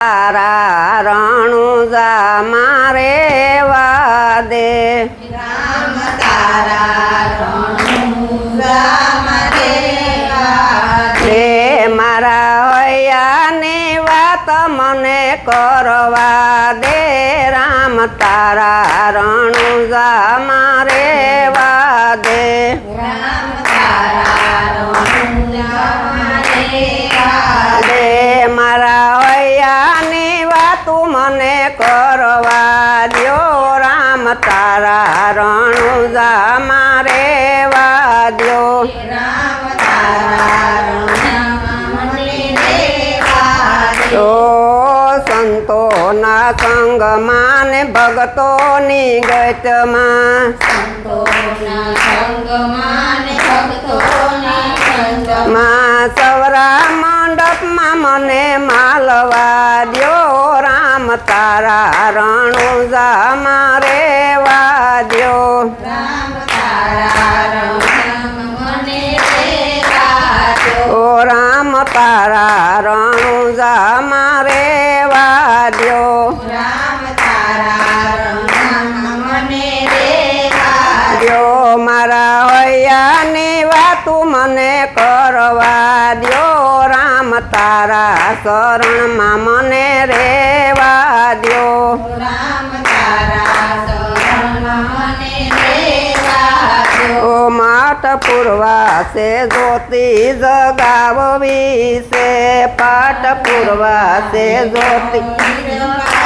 તારા રણુજા મારે વાદે. મારા હૈયાને વાત મને કરવા દે. રામ તારા રણુજા વાતું મને કરવા દ્યો રામ તારા રણુજા મારે વાદ્યો તો સંતોના સંગમાં ને ભગતોની ગતમાં. માં સવરા મંડપમાં મને રામ તારા રણુજા મારે વાદ્યો. ઓ રામ તારા રણુજા મારે વાદ્યો. દ્યો મારા હૈયાની વાતું મને કરવા દ્યો. રામ તારા શરણમાં મને રેવા દો ઓ માટ પૂર્વા છે જ્યોતિ જગાવવી છે. પાટ પૂર્વા છે જ્યોતિ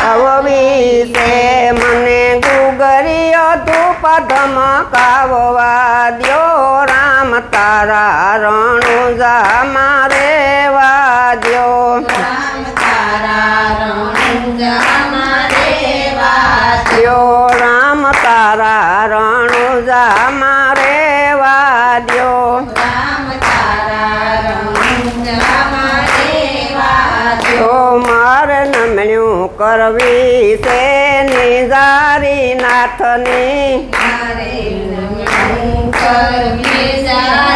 આવવી છે. મને ગુગરીઓ ધૂપ ધમકાવવા દો રામ તારા રણુજા મારે દ્યો રામ તારા રણુજા મારે વાદ્યો. મારે નમણ્યું કરવી છે નિજારી નાથની નમણ્યું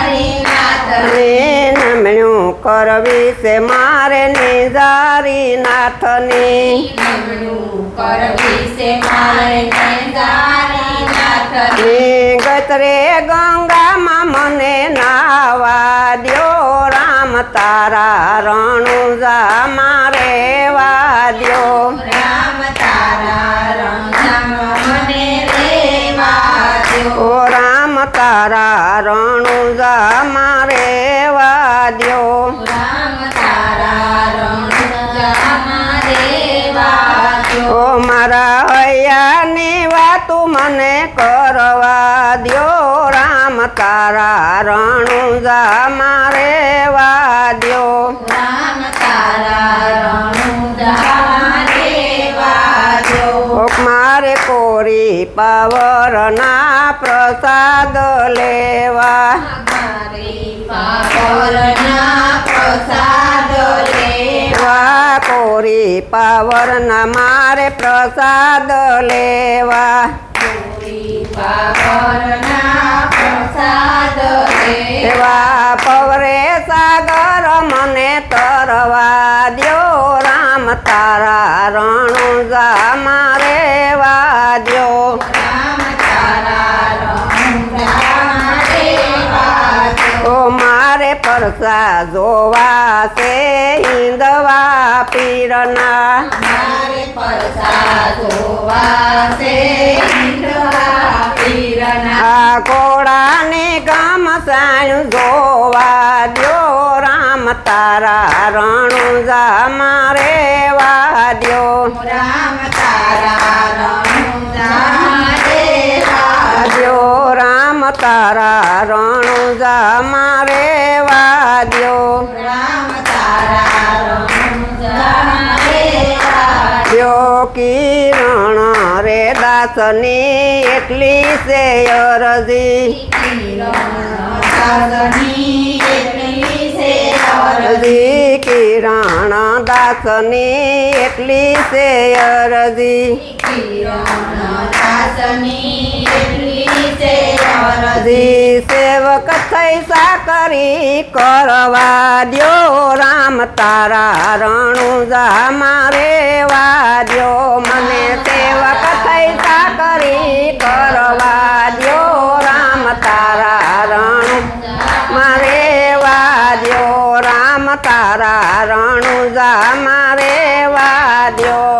કરવી છે મારે નિજારી નાથની ને ગતરે ગંગામાં મને નાવા દ્યો રામ તારા રણુજા મારે. કરવા દ્યો રામ તારા રણુજા મારે વાદ્યો ઓ મારે કોરી પાવરના પ્રસાદ લેવા કોરી પાવરના મારે પ્રસાદ લેવા. એવા પવરે સાગર મને તરવા દ્યો રામ તારા રણુજા મારે વાદ્યો. મારે પરસા જોવા છે હિંદવા પીરના. આ કોળાને ગામ સાયું જોવા દ્યો રામ તારા રણુજા મારે વાદ્યો રામ તારા રણુજા મારે વાદ્યો દ્યો કિરણ રે દાસની એટલી છે અરજી. અરજી કિરણ, દાસની એટલી છે અરજી. દાસની એટલી સેવક કરી કરવા દ્યો રામ તારા રણુજા મારે વાદ્યો મને સેવક પૈસા કરી કરવા દ્યો રામ તારા રણુ મારે વાદ્યો રામ તારા રણુજા મારે વાદ્યો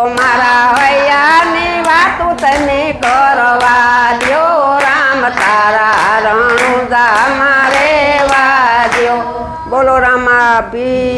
રણુજા